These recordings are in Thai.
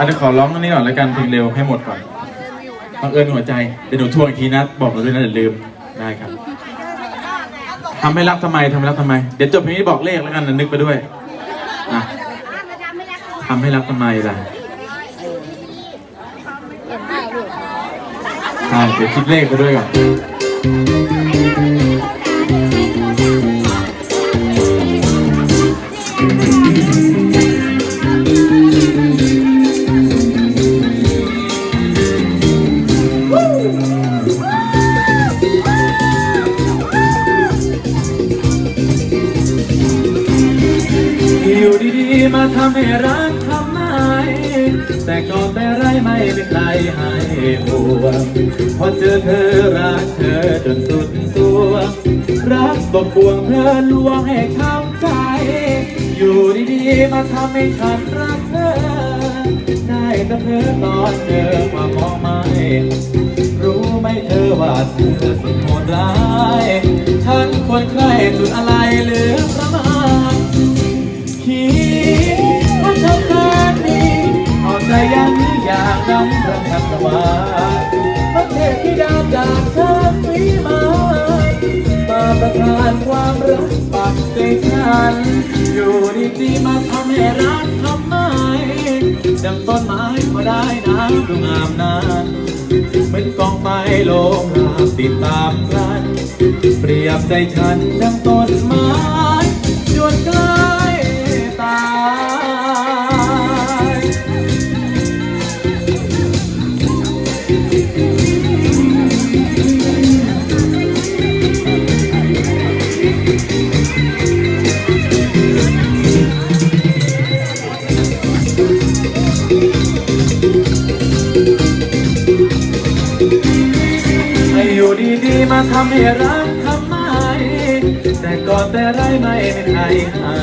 อันนี้ขอร้องอันนี้ก่อนแล้วกันเพลงเร็วให้หมดก่อนบังเอิญหัวใจเดี๋ยวหนูทวงอีกทีนะบอกเราด้วยนะเดี๋ยวลืมได้ครับทำให้รักทำไมทำให้รักทำไม เดี๋ยวจบเพลงนี้บอกเลขแล้วกันนะนึกไปด้วยนะทำให้รักทำไมล่ะใช่เดี๋ยวคิดเลขไปด้วยก่อนอยู่ ๆมาทำให้รักทำไม แต่ก่อนแต่ไรไม่เป็นไรให้ห่วงพอเจอเธอรักเธอจนสุดตัว รักตบปวงเธอลวงให้ช้ำใจ อยู่ดีๆมาทำให้ฉันรักเธอ ได้แต่เธอตอนเจอความมองไม่รู้ไหมเธอว่าเธอสุดโหดร้าย ฉันควรใครสุดอะไรหรือาประทานความรักปักใจฉัน อยู่ดีๆมาทำให้รักทำไมดังต้นไม้ก็ได้น้ำดูงามนั้นเหมือนกองไฟโลงรามติดตามกัน เปรียบใจฉันดังต้นไม้ อยู่ดีๆ มาทำให้รักทำไม แต่ก่อนแต่ไรไม่เป็นใครให้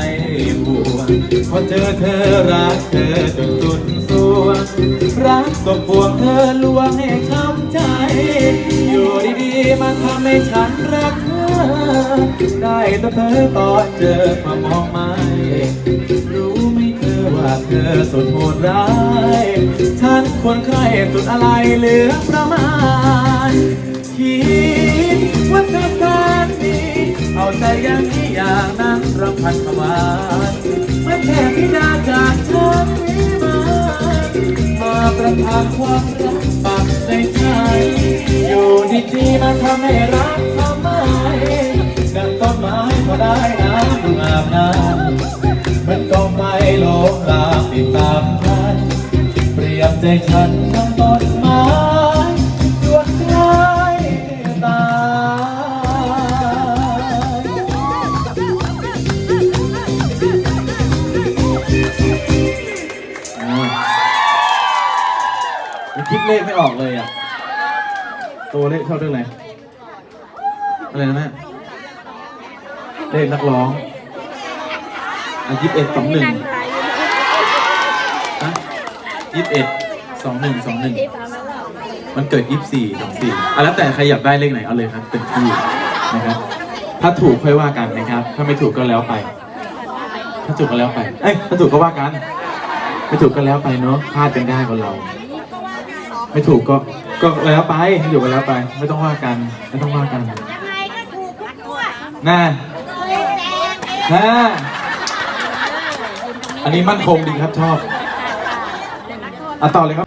ห่วงพอเจอเธอรักเธอจนสุดสัวรักตบปวงเธอลวงให้ช้ำใจ อยู่ดีๆ มาทำให้ฉันรักเธอ ได้แต่เธอตอนเจอมามองไม่รู้ไหมเธอว่าเธอสุดโหดร้าย ควรใครสุดอะไรเหลือประมาณคิดว่าเธอแสนดีเอาใจอย่างนี้อย่างนั้นรำพันขวานไม่แค่พิดาจากเธอนี้มามาประทานความรักปักในใจ อยู่ดีๆมาทำให้รัก ใจฉันดังต้นไม้ดวงใกล้ตายมันคิดเลขไม่ออกเลยอะ ตัวเลขชอบเรื่องอะไรอะไรนะแม่เลขนักร้องอะยี่สิบเอ็ดสองหนึ่งฮะยี่สิบเอ็ด สองหนึ่งสองหนึ่งมันเกิดยี่สี่สองสี่อะแล้วแต่ใครอยากได้เลขไหนเอาเลยครับเต็มที่นะครับ ถ้าถูกค่อยว่ากันนะครับ ถ้าไม่ถูกก็แล้วไป ถ้าถูกก็แล้วไป เอ้ยถ้าถูกก็ว่ากัน ไม่ถูกก็แล้วไปเนาะพลาดกันได้คนเรา ไม่ถูกก็ก็แล้วไปไม่ถูกก็แล้วไป ไม่ต้องว่ากันไม่ต้องว่ากันน่าเลยแดงเองน่าอันนี้มั่นคงดีครับชอบอะต่อเลยครับ